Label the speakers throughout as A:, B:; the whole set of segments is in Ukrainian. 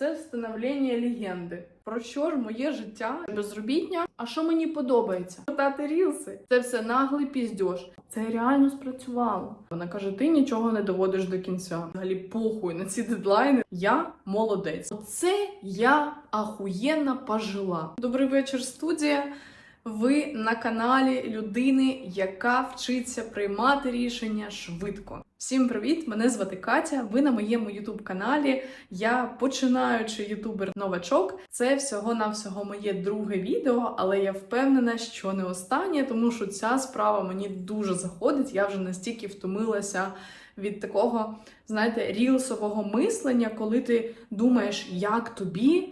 A: це встановлення легенди. Про що ж моє життя безробітня? А що мені подобається? Питати рілси. Це все наглий піздьош. Це реально спрацювало. Вона каже: ти нічого не доводиш до кінця. Взагалі похуй на ці дедлайни. Я молодець. Оце я ахуєнно пожила. Добрий вечір, студія. Ви на каналі людини, яка вчиться приймати рішення швидко. Всім привіт! Мене звати Катя. Ви на моєму ютуб каналі. Я починаючи ютубер новачок. Це всього-навсього моє друге відео, але я впевнена, що не останнє, тому що ця справа мені дуже заходить. Я вже настільки втомилася від такого, знаєте, рілсового мислення, коли ти думаєш, як тобі.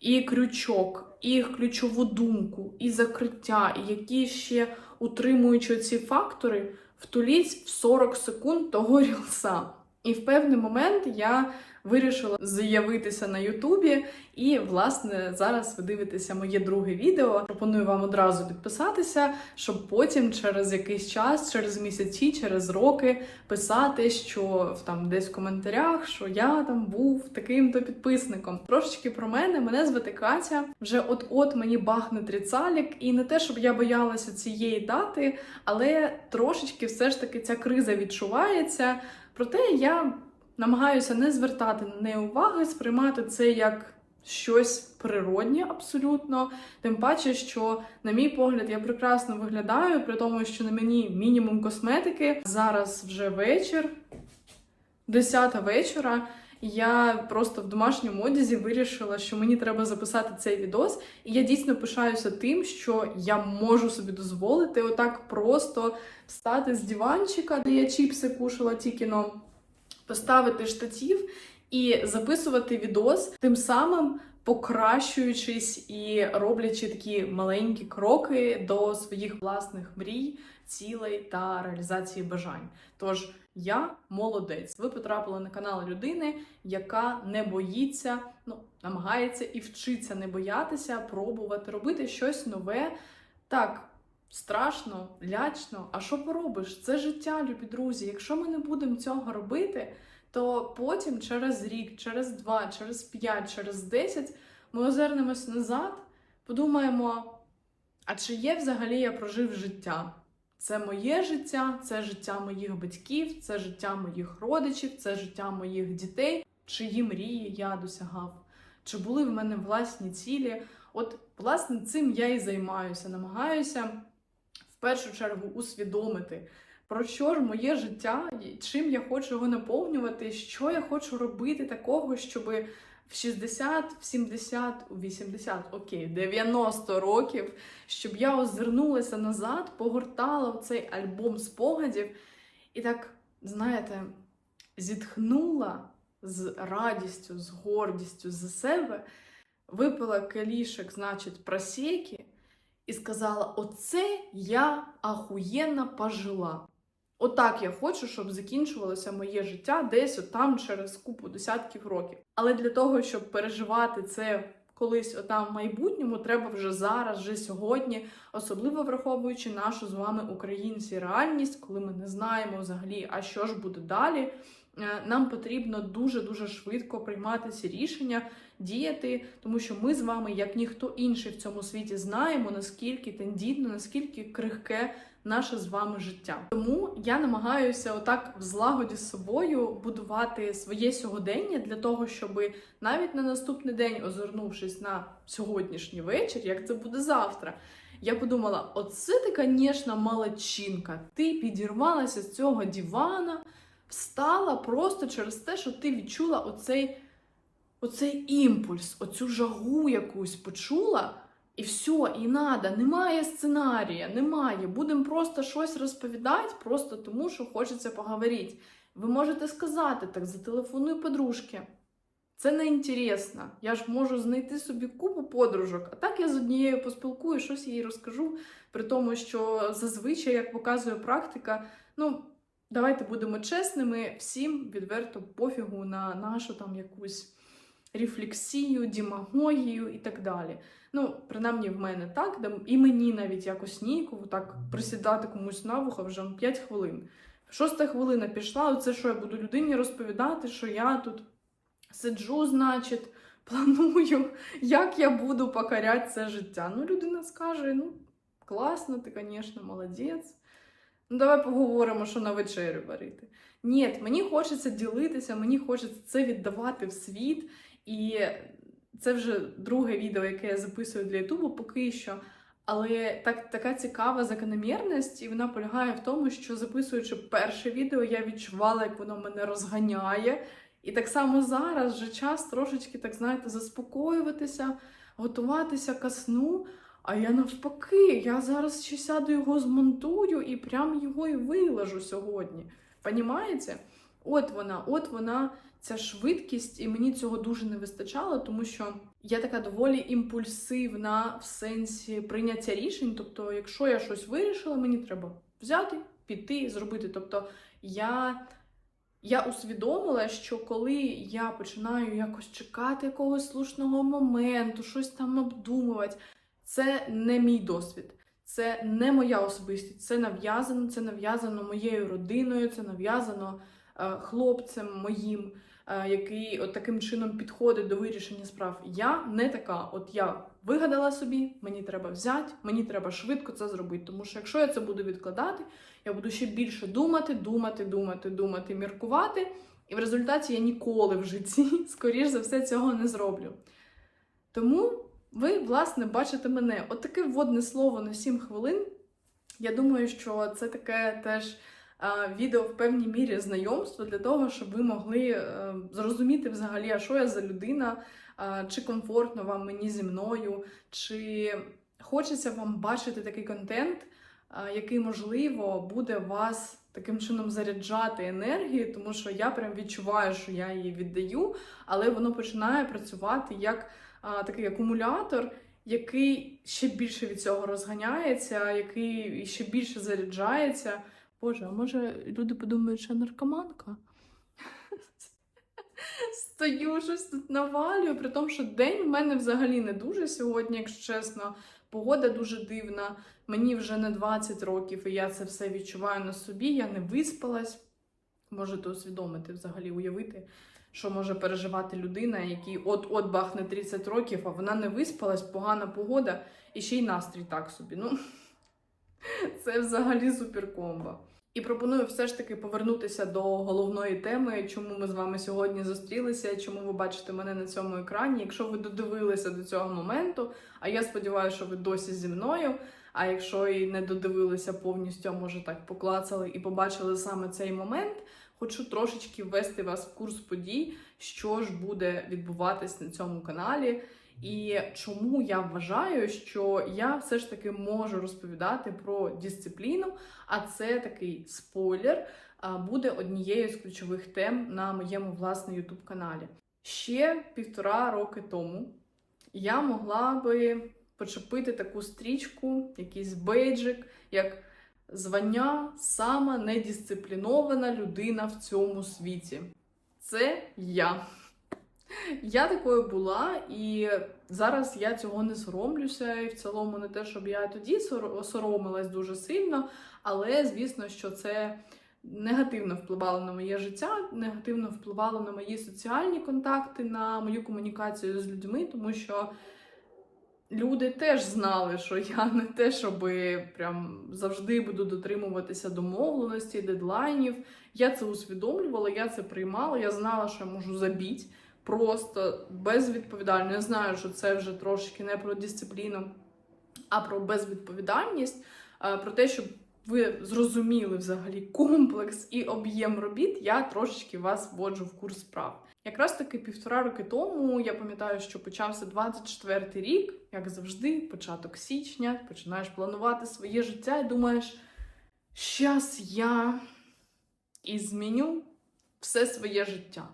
A: І крючок, і ключову думку, і закриття, і які ще утримуючи ці фактори, втуліть в 40 секунд того рілса. І в певний момент я вирішила з'явитися на Ютубі. І, власне, зараз ви дивитеся моє друге відео. Пропоную вам одразу підписатися, щоб потім через якийсь час, через місяці, через роки писати, що там десь в коментарях, що я там був таким-то підписником. Трошечки про мене, мене звати Катя. Вже от-от мені бахне тріцалік, і не те, щоб я боялася цієї дати, але трошечки все ж таки ця криза відчувається. Проте я намагаюся не звертати на неї уваги, сприймати це як щось природнє абсолютно. Тим паче, що, на мій погляд, я прекрасно виглядаю, при тому, що на мені мінімум косметики. Зараз вже вечір, 10 вечора. Я просто в домашньому одязі вирішила, що мені треба записати цей відос, і я дійсно пишаюся тим, що я можу собі дозволити отак просто встати з диванчика, де я чіпси кушала тільки но, поставити штатів і записувати відос, тим самим покращуючись і роблячи такі маленькі кроки до своїх власних мрій, цілей та реалізації бажань. Тож я молодець. Ви потрапили на канал людини, яка не боїться, ну намагається і вчиться не боятися, пробувати робити щось нове. Так, страшно, лячно. А що поробиш? Це життя, любі друзі. Якщо ми не будемо цього робити, то потім через рік, через два, через п'ять, через десять ми озирнемось назад, подумаємо: а чи є взагалі я прожив життя? Це моє життя, це життя моїх батьків, це життя моїх родичів, це життя моїх дітей, чиї мрії я досягав, чи були в мене власні цілі. От, власне, цим я і займаюся, намагаюся першу чергу усвідомити, про що ж моє життя, чим я хочу його наповнювати, що я хочу робити такого, щоби в 60, в 70, у 80, окей, 90 років, щоб я озирнулася назад, погортала цей альбом спогадів і так, знаєте, зітхнула з радістю, з гордістю за себе, випила келішек, значить, просеки, і сказала: Оце я ахуєнно пожила. Отак я хочу, щоб закінчувалося моє життя десь отам через купу десятків років. Але для того, щоб переживати це колись отам в майбутньому, треба вже зараз, вже сьогодні, особливо враховуючи нашу з вами українці реальність, коли ми не знаємо взагалі, а що ж буде далі. Е, Нам потрібно дуже дуже швидко приймати ці рішення, діяти, тому що ми з вами, як ніхто інший в цьому світі, знаємо наскільки тендітно, наскільки крихке наше з вами життя. Тому я намагаюся отак в злагоді з собою будувати своє сьогодення для того, щоб навіть на наступний день, озирнувшись на сьогоднішній вечір, як це буде завтра. Я подумала: оце ти, звісно, молодчинка. Ти підірвалася з цього дивана, встала просто через те, що ти відчула оцей, оцей імпульс, оцю жагу якусь почула. І все, і надо, немає сценарія, немає. Будемо просто щось розповідати, просто тому, що хочеться поговорити. Ви можете сказати так, зателефонуй подружки. Це не інтересно. Я ж можу знайти собі купу подружок, а так я з однією поспілкую, щось їй розкажу. При тому, що зазвичай, як показує практика, ну давайте будемо чесними, всім відверто пофігу на нашу там якусь рефлексію, дімагогію і так далі. Ну, принаймні в мене так, і мені навіть якось ніяково так присідати комусь на вухо вже 5 хвилин. Шоста хвилина пішла, оце що я буду людині розповідати, що я тут сиджу, значить, планую, як я буду покоряти це життя. Ну, людина скаже: ну, класно, ти, звісно, молодець. Ну, давай поговоримо, що на вечерю варити. Ні, мені хочеться ділитися, мені хочеться це віддавати в світ. І це вже друге відео, яке я записую для Ютубу поки що. Але так, така цікава закономірність, і вона полягає в тому, що записуючи перше відео, я відчувала, як воно мене розганяє. І так само зараз вже час трошечки, так знаєте, заспокоюватися, готуватися ко сну. А я навпаки, я зараз ще сяду його змонтую і прям його і виложу сьогодні. Понімаєте? От вона, от вона, ця швидкість, і мені цього дуже не вистачало, тому що я така доволі імпульсивна в сенсі прийняття рішень. Тобто, якщо я щось вирішила, мені треба взяти, піти, зробити. Тобто я. Я усвідомила, що коли я починаю якось чекати якогось слушного моменту, щось там обдумувати, це не мій досвід, це не моя особистість, це нав'язано, це нав'язано моєю родиною, це нав'язано е, хлопцем моїм, е, який от таким чином підходить до вирішення справ. Я не така. От я вигадала собі, мені треба взяти, мені треба швидко це зробити. Тому що якщо я це буду відкладати, я буду ще більше думати, думати, думати, думати, міркувати. І в результаті я ніколи в житті, скоріш за все, цього не зроблю. Тому ви, власне, бачите мене. От вводне слово на 7 хвилин. Я думаю, що це таке теж а, відео в певній мірі знайомство для того, щоб ви могли е, зрозуміти взагалі, а що я за людина, а, чи комфортно вам мені зі мною, чи хочеться вам бачити такий контент, який, можливо, буде вас таким чином заряджати енергією, тому що я прям відчуваю, що я її віддаю, але воно починає працювати як а, такий акумулятор, який ще більше від цього розганяється, який ще більше заряджається. Боже, а може люди подумають, що я наркоманка? Стою щось тут навалюю, при тому, що день в мене взагалі не дуже сьогодні, якщо чесно. Погода дуже дивна. Мені вже не 20 років, і я це все відчуваю на собі. Я не виспалась. Можете усвідомити, взагалі уявити, що може переживати людина, якій от-от бахне 30 років, а вона не виспалась, погана погода, і ще й настрій так собі. Ну, це взагалі суперкомбо. І пропоную все ж таки повернутися до головної теми, чому ми з вами сьогодні зустрілися, чому ви бачите мене на цьому екрані. Якщо ви додивилися до цього моменту, а я сподіваюся, що ви досі зі мною. А якщо і не додивилися повністю, а може так поклацали і побачили саме цей момент, хочу трошечки ввести вас в курс подій, що ж буде відбуватись на цьому каналі. І чому я вважаю, що я все ж таки можу розповідати про дисципліну, а це такий спойлер, буде однією з ключових тем на моєму власне youtube каналі. Ще півтора роки тому я могла би почепити таку стрічку, якийсь бейджик, як звання сама недисциплінована людина в цьому світі. Це я. Я такою була, і зараз я цього не соромлюся. І в цілому не те, щоб я тоді сор- соромилась дуже сильно, але звісно, що це негативно впливало на моє життя, негативно впливало на мої соціальні контакти, на мою комунікацію з людьми, тому що люди теж знали, що я не те, щоб прям завжди буду дотримуватися домовленості, дедлайнів. Я це усвідомлювала, я це приймала, я знала, що я можу забіть просто безвідповідально. Я знаю, що це вже трошки не про дисципліну, а про безвідповідальність, е, про те, щоб ви зрозуміли взагалі комплекс і об'єм робіт, я трошечки вас вводжу в курс справ. Якраз таки півтора роки тому я пам'ятаю, що почався 24-й рік, як завжди, початок січня, починаєш планувати своє життя і думаєш, щас я і зміню все своє життя.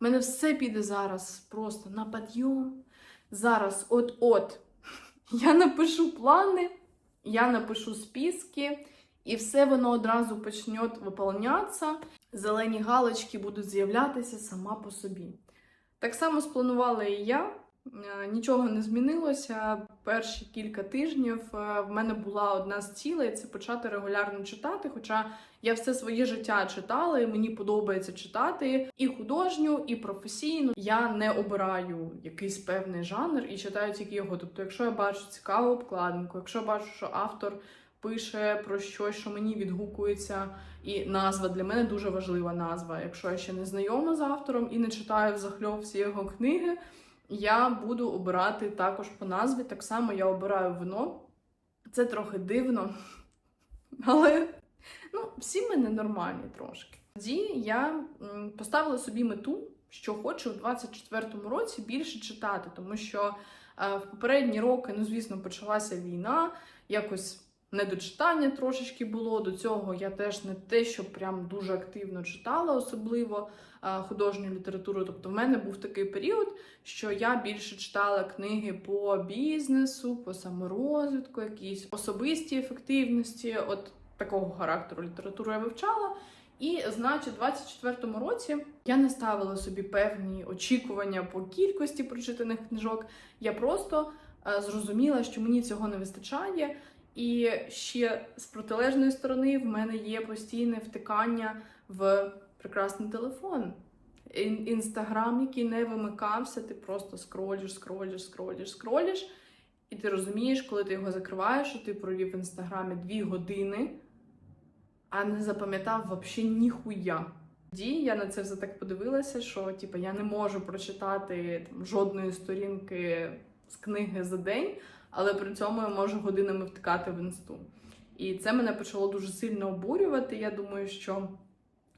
A: У мене все піде зараз просто на підйом. Зараз от-от я напишу плани, я напишу списки, і все воно одразу почне виповнятися. Зелені галочки будуть з'являтися сама по собі. Так само спланувала і я. Е, Нічого не змінилося. Перші кілька тижнів е, в мене була одна з цілей це почати регулярно читати. Хоча я все своє життя читала, і мені подобається читати і художню, і професійну. Я не обираю якийсь певний жанр і читаю тільки його. Тобто, якщо я бачу цікаву обкладинку, якщо бачу, що автор пише про щось, що мені відгукується, і назва для мене дуже важлива назва. Якщо я ще не знайома з автором і не читаю взахльов всі його книги, я буду обирати також по назві. Так само я обираю вино. Це трохи дивно, але ну, всі ми ненормальні трошки. Тоді я поставила собі мету, що хочу в 24-му році більше читати, тому що е, в попередні роки, ну звісно, почалася війна, якось недочитання трошечки було. До цього я теж не те, що прям дуже активно читала, особливо е, художню літературу. Тобто, в мене був такий період, що я більше читала книги по бізнесу, по саморозвитку, якісь особистій ефективності. От такого характеру літературу я вивчала. І, значить, у 24-му році я не ставила собі певні очікування по кількості прочитаних книжок. Я просто е, зрозуміла, що мені цього не вистачає. І ще з протилежної сторони в мене є постійне втикання в прекрасний телефон. Інстаграм, який не вимикався, ти просто скролиш, скролиш, скролиш, скролиш. І ти розумієш, коли ти його закриваєш, що ти провів в інстаграмі дві години, а не запам'ятав взагалі ніхуя. Тоді я на це все так подивилася, що типу, я не можу прочитати там, жодної сторінки з книги за день, але при цьому я можу годинами втикати в інсту. І це мене почало дуже сильно обурювати. Я думаю, що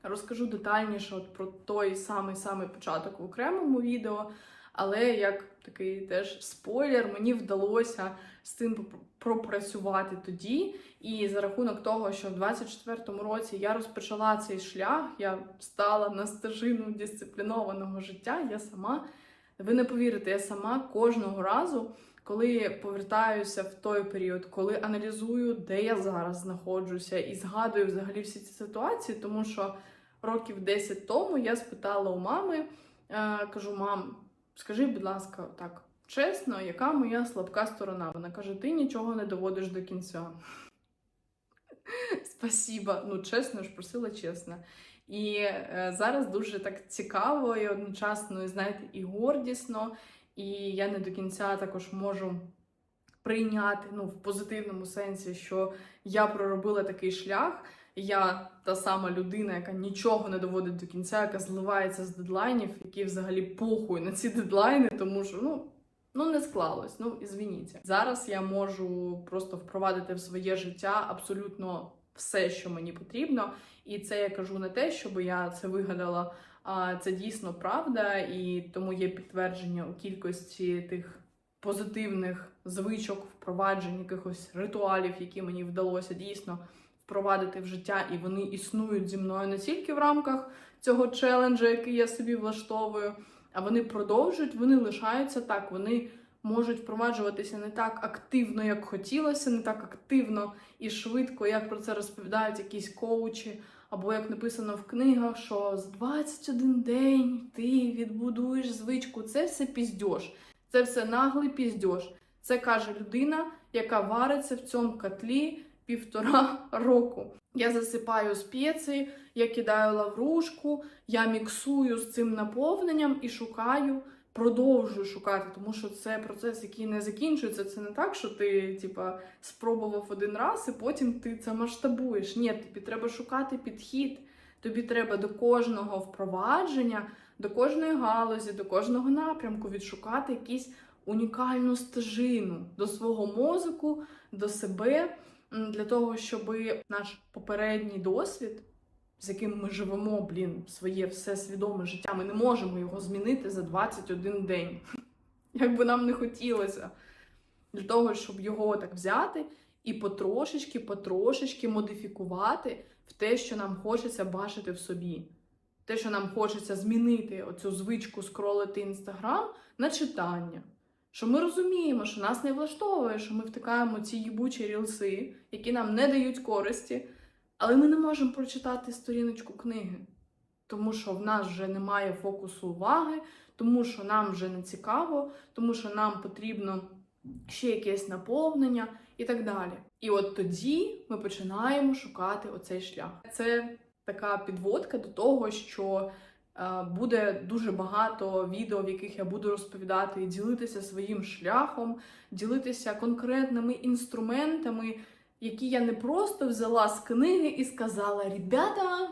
A: розкажу детальніше от про той самий самий початок в окремому відео. Але як такий теж спойлер, мені вдалося з цим пропрацювати тоді. І за рахунок того, що в 24-му році я розпочала цей шлях, я стала на стежину дисциплінованого життя. Я сама, ви не повірите, я сама кожного разу, коли повертаюся в той період, коли аналізую, де я зараз знаходжуся, і згадую взагалі всі ці ситуації, тому що років 10 тому я спитала у мами, е, кажу, мам, скажи, будь ласка, так чесно, яка моя слабка сторона? Вона каже: ти нічого не доводиш до кінця. Спасіба. Ну, чесно ж, просила чесно. І е, зараз дуже так цікаво і одночасно, і, знаєте, і гордісно. І я не до кінця також можу прийняти ну, в позитивному сенсі, що я проробила такий шлях. Я та сама людина, яка нічого не доводить до кінця, яка зливається з дедлайнів, які взагалі похуй на ці дедлайни, тому що ну. Ну, не склалось, ну і звініться. Зараз я можу просто впровадити в своє життя абсолютно все, що мені потрібно. І це я кажу не те, щоб я це вигадала, це дійсно правда, і тому є підтвердження у кількості тих позитивних звичок, впроваджень, якихось ритуалів, які мені вдалося дійсно впровадити в життя, і вони існують зі мною не тільки в рамках цього челенджа, який я собі влаштовую, а вони продовжують, вони лишаються так, вони можуть впроваджуватися не так активно, як хотілося, не так активно і швидко, як про це розповідають якісь коучі, або як написано в книгах, що за 21 день ти відбудуєш звичку. Це все піздьош. Це все наглий піздьош. Це каже людина, яка вариться в цьому котлі півтора року. Я засипаю спеції, я кидаю лаврушку, я міксую з цим наповненням і шукаю, продовжую шукати, тому що це процес, який не закінчується. Це не так, що ти типа спробував один раз і потім ти це масштабуєш. Ні, тобі треба шукати підхід. Тобі треба до кожного впровадження, до кожної галузі, до кожного напрямку відшукати якісь унікальну стежину до свого мозку, до себе, для того, щоб наш попередній досвід, з яким ми живемо, блін, своє все свідоме життя, ми не можемо його змінити за 21 день. Як би нам не хотілося. Для того, щоб його так взяти і потрошечки, потрошечки модифікувати в те, що нам хочеться бачити в собі. Те, що нам хочеться змінити оцю звичку скролити інстаграм на читання. Що ми розуміємо, що нас не влаштовує, що ми втикаємо ці їбучі рілси, які нам не дають користі, але ми не можемо прочитати сторіночку книги. тому що в нас вже немає фокусу уваги, тому що нам вже не цікаво, тому що нам потрібно ще якесь наповнення і так далі. І от тоді ми починаємо шукати оцей шлях. Це така підводка до того, що е, буде дуже багато відео, в яких я буду розповідати і ділитися своїм шляхом, ділитися конкретними інструментами, які я не просто взяла з книги і сказала: Ребята,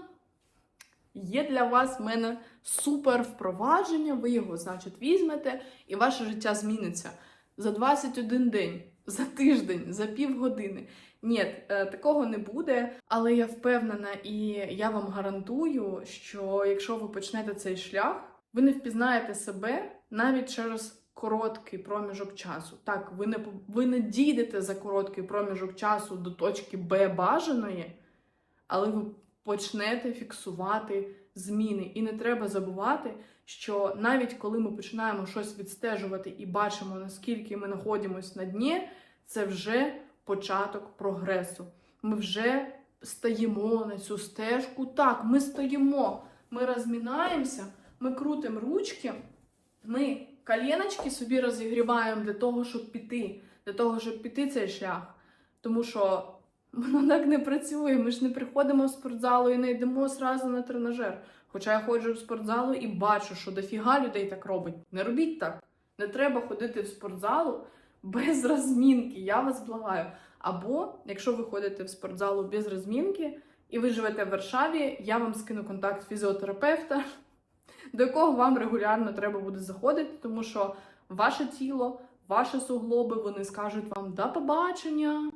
A: є для вас в мене супер впровадження, ви його, значить, візьмете, і ваше життя зміниться за 21 день, за тиждень, за півгодини. Ні, е, такого не буде, але я впевнена і я вам гарантую, що якщо ви почнете цей шлях, ви не впізнаєте себе навіть через короткий проміжок часу. Так, ви не ви не дійдете за короткий проміжок часу до точки Б бажаної, але ви почнете фіксувати зміни. І не треба забувати, що навіть коли ми починаємо щось відстежувати і бачимо, наскільки ми знаходимося на дні, це вже початок прогресу. Ми вже стаємо на цю стежку. Так, ми стоїмо, ми розмінаємося, ми крутимо ручки, ми коліночки собі розігріваємо для того, щоб піти, для того, щоб піти цей шлях. Тому що воно так не працює. Ми ж не приходимо в спортзалу і не йдемо зразу на тренажер. Хоча я ходжу в спортзалу і бачу, що дофіга людей так робить. Не робіть так. Не треба ходити в спортзалу без розмінки, я вас благаю. Або, якщо ви ходите в спортзалу без розмінки і ви живете в Варшаві, я вам скину контакт фізіотерапевта, до якого вам регулярно треба буде заходити, тому що ваше тіло, ваші суглоби, вони скажуть вам до побачення.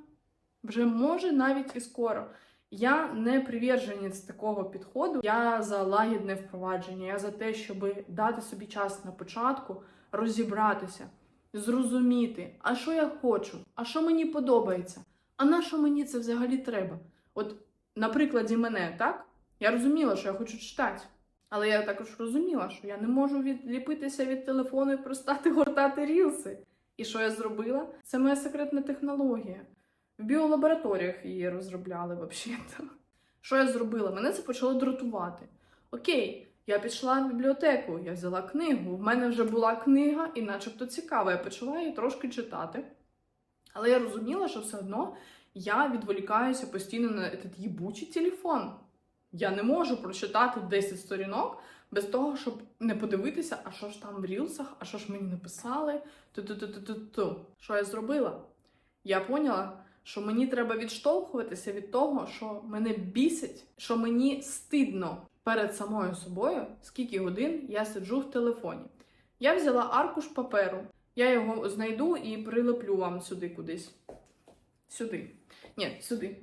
A: Вже може навіть і скоро. Я не приверженець такого підходу. Я за лагідне впровадження. Я за те, щоб дати собі час на початку, розібратися, зрозуміти, а що я хочу, а що мені подобається, а на що мені це взагалі треба. От на прикладі мене, так? Я розуміла, що я хочу читати. Але я також розуміла, що я не можу відліпитися від телефону і простати гортати рілси. І що я зробила? Це моя секретна технологія. В біолабораторіях її розробляли взагалі-то. Що я зробила? Мене це почало дратувати. Окей, я пішла в бібліотеку, я взяла книгу. В мене вже була книга, і начебто цікава. Я почала її трошки читати. Але я розуміла, що все одно я відволікаюся постійно на этот їбучий телефон. Я не можу прочитати 10 сторінок без того, щоб не подивитися, а що ж там в рілсах, а що ж мені написали. Ту-ту-ту-ту-ту. Що я зробила? Я поняла, що мені треба відштовхуватися від того, що мене бісить, що мені стидно перед самою собою, скільки годин я сиджу в телефоні. Я взяла аркуш паперу, я його знайду і прилеплю вам сюди кудись. Сюди. Ні, сюди.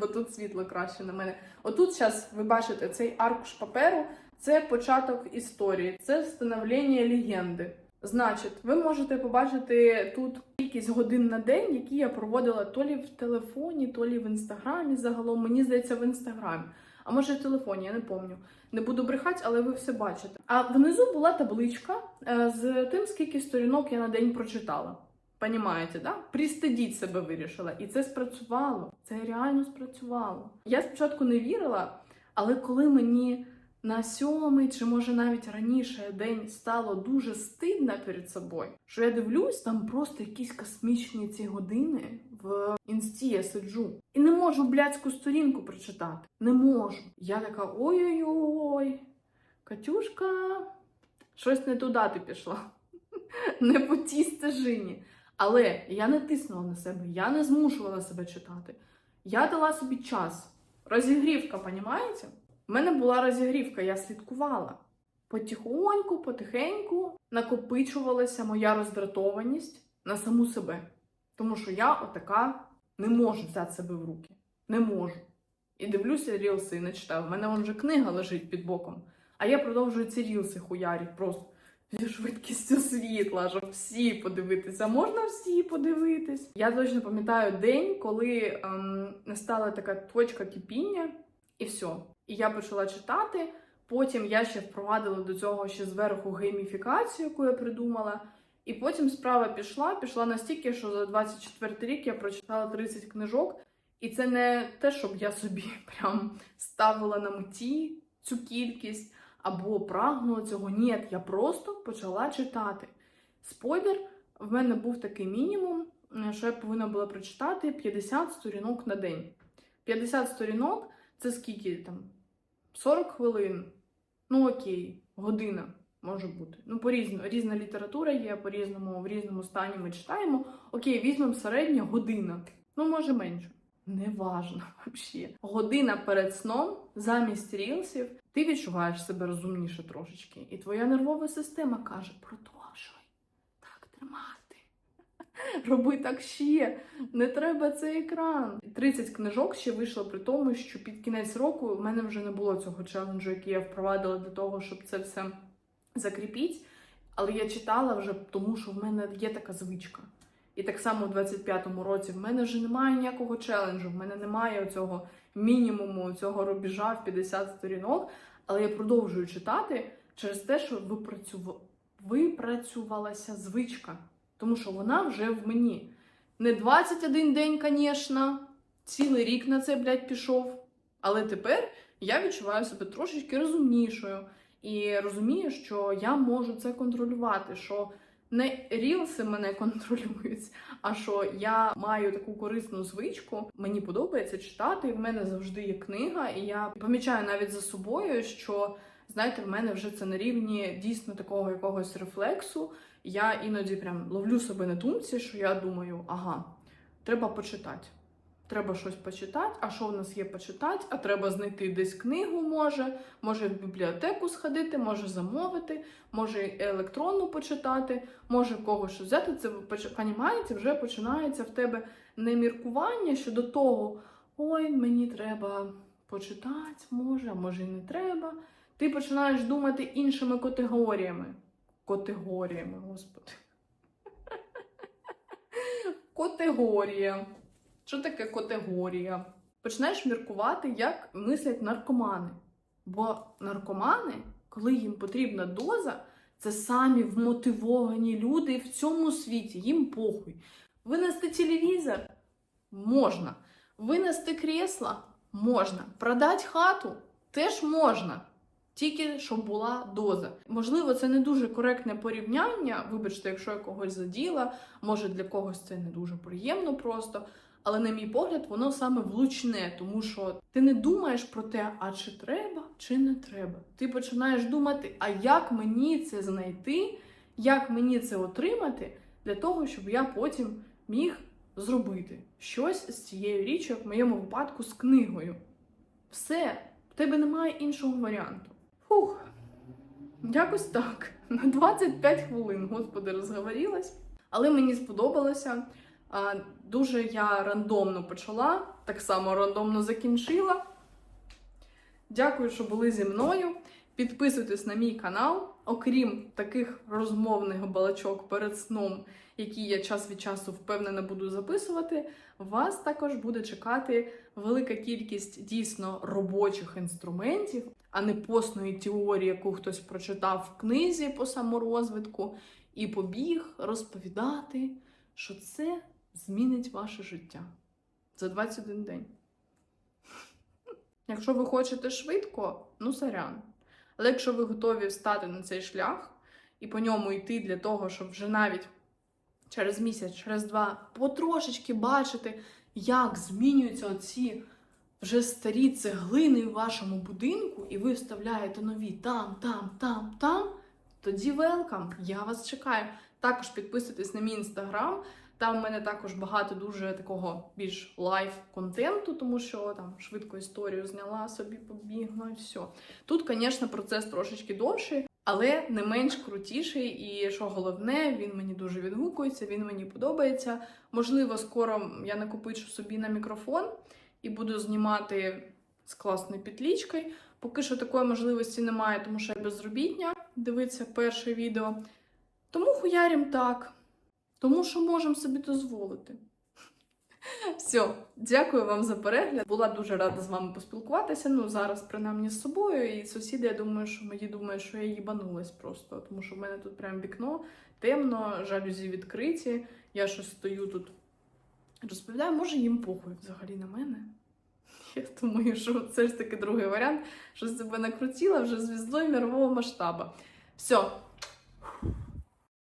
A: Бо тут світло краще на мене. Отут зараз ви бачите цей аркуш паперу. Це початок історії, це встановлення легенди. Значить, ви можете побачити тут кількість годин на день, які я проводила то лі в телефоні, то лі в інстаграмі. Загалом мені здається, в інстаграмі. А може в телефоні, я не пам'ятаю. Не буду брехати, але ви все бачите. А внизу була табличка е, з тим, скільки сторінок я на день прочитала. Понімаєте, да? Пристидіть себе вирішила. І це спрацювало. Це реально спрацювало. Я спочатку не вірила, але коли мені на сьомий чи може навіть раніше день стало дуже стидно перед собою, що я дивлюсь, там просто якісь космічні ці години в інсті я сиджу і не можу блядську сторінку прочитати. Не можу. Я така ой-ой-ой, Катюшка, щось не туди ти пішла. Не по тій стежині. Але я не тиснула на себе, я не змушувала себе читати. Я дала собі час. Розігрівка, понімаєте? У мене була розігрівка, я слідкувала. Потихоньку, потихеньку накопичувалася моя роздратованість на саму себе. Тому що я отака не можу взяти себе в руки. Не можу. І дивлюся рілси і не читаю. У мене вже книга лежить під боком. А я продовжую ці рілси хуярі просто зі швидкістю світла, щоб всі подивитися. Можна всі подивитись. Я точно пам'ятаю день, коли ем, настала така точка кипіння, і все. І я почала читати. Потім я ще впровадила до цього ще зверху гейміфікацію, яку я придумала. І потім справа пішла, пішла настільки, що за 24 рік я прочитала 30 книжок. І це не те, щоб я собі прям ставила на меті цю кількість або прагнула цього. Ні, я просто почала читати. Спойлер, в мене був такий мінімум, е, що я повинна була прочитати 50 сторінок на день. 50 сторінок це скільки там? 40 хвилин. Ну окей, година може бути. Ну, по-різному. Різна література є, по-різному, в різному стані ми читаємо. Окей, візьмемо середня година. Ну, може менше. Неважно взагалі. Година перед сном замість рілсів ти відчуваєш себе розумніше трошечки. І твоя нервова система каже: продовжуй так тримати. Роби так ще. Не треба цей екран. 30 книжок ще вийшло при тому, що під кінець року в мене вже не було цього челенджу, який я впровадила для того, щоб це все закріпіть. Але я читала вже тому, що в мене є така звичка. І так само в 25-му році в мене вже немає ніякого челенджу, в мене немає цього мінімуму, цього рубежа в 50 сторінок. Але я продовжую читати через те, що випрацюва... випрацювалася звичка. Тому що вона вже в мені. Не 21 день, звісно, цілий рік на це, блядь, пішов. Але тепер я відчуваю себе трошечки розумнішою. І розумію, що я можу це контролювати. що не рілси мене контролюють, а що я маю таку корисну звичку. Мені подобається читати. і В мене завжди є книга, і я помічаю навіть за собою, що знаєте, в мене вже це на рівні дійсно такого якогось рефлексу. Я іноді прям ловлю себе на думці, що я думаю, ага, треба почитати. Треба щось почитати, а що в нас є почитати? А треба знайти десь книгу, може, може в бібліотеку сходити, може замовити, може електронну почитати, може когось взяти. Це понімаєте, вже починається в тебе не міркування щодо того, ой, мені треба почитати, може, а може і не треба. Ти починаєш думати іншими категоріями. Категоріями, господи. Категорія. Що таке категорія? Починаєш міркувати, як мислять наркомани. Бо наркомани, коли їм потрібна доза, це самі вмотивовані люди в цьому світі, їм похуй. Винести телевізор можна. Винести крісло можна. Продати хату теж можна. Тільки щоб була доза. Можливо, це не дуже коректне порівняння. Вибачте, якщо я когось заділа, може для когось це не дуже приємно просто. Але, на мій погляд, воно саме влучне, тому що ти не думаєш про те, а чи треба, чи не треба. Ти починаєш думати, а як мені це знайти, як мені це отримати, для того, щоб я потім міг зробити щось з цією річчю, як в моєму випадку, з книгою. Все, в тебе немає іншого варіанту. Фух, якось так. На 25 хвилин, господи, розговорилась. Але мені сподобалося. Дуже я рандомно почала, так само рандомно закінчила. Дякую, що були зі мною. Підписуйтесь на мій канал. Окрім таких розмовних балачок перед сном, які я час від часу впевнена буду записувати, вас також буде чекати велика кількість дійсно робочих інструментів, а не постної теорії, яку хтось прочитав в книзі по саморозвитку, і побіг розповідати, що це змінить ваше життя за 21 день. Якщо ви хочете швидко, ну сорян. Але якщо ви готові встати на цей шлях і по ньому йти для того, щоб вже навіть через місяць, через два потрошечки бачити, як змінюються оці вже старі цеглини в вашому будинку, і ви вставляєте нові там, там, там, там, тоді велкам, я вас чекаю. Також підписуйтесь на мій інстаграм. Там в мене також багато дуже такого більш лайф контенту, тому що там швидко історію зняла, собі побігла і все. Тут, звісно, процес трошечки довший, але не менш крутіший. І що головне, він мені дуже відгукується, він мені подобається. Можливо, скоро я накопичу собі на мікрофон і буду знімати з класною підлічкою. Поки що такої можливості немає, тому що я безробітня. Дивиться перше відео. Тому хуярім так. Тому що можемо собі дозволити. Все, дякую вам за перегляд. Була дуже рада з вами поспілкуватися. Ну, зараз, принаймні, з собою. І сусіди, я думаю, що мої думають, що я їбанулась просто. Тому що в мене тут прям вікно темно, жалюзі відкриті. Я щось стою тут, розповідаю, може їм похуй взагалі на мене. Я думаю, що це ж таки другий варіант, що себе накрутила вже звіздою мірового масштабу. Все,